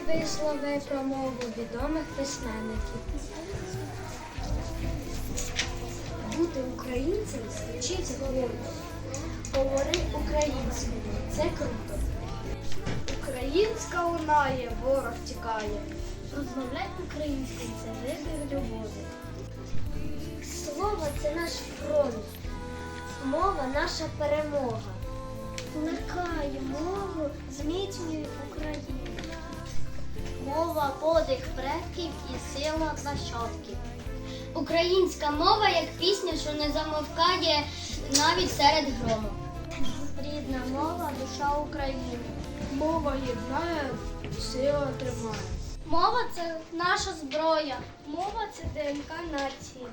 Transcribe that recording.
Вислови про мову відомих письменників. Бути українцем звучить гордо. Говори українською, це круто. Українська лунає, ворог тікає. Розмовляй українською, це вибір любові. Слово це наш фронт. Мова наша перемога. Плекає мову, Україну. Мова подих предків і сила нащадків. Українська мова як пісня, що не замовкає навіть серед грому. Рідна мова, душа України. Мова єднає, сила тримає. Мова це наша зброя. Мова це ДНК нації.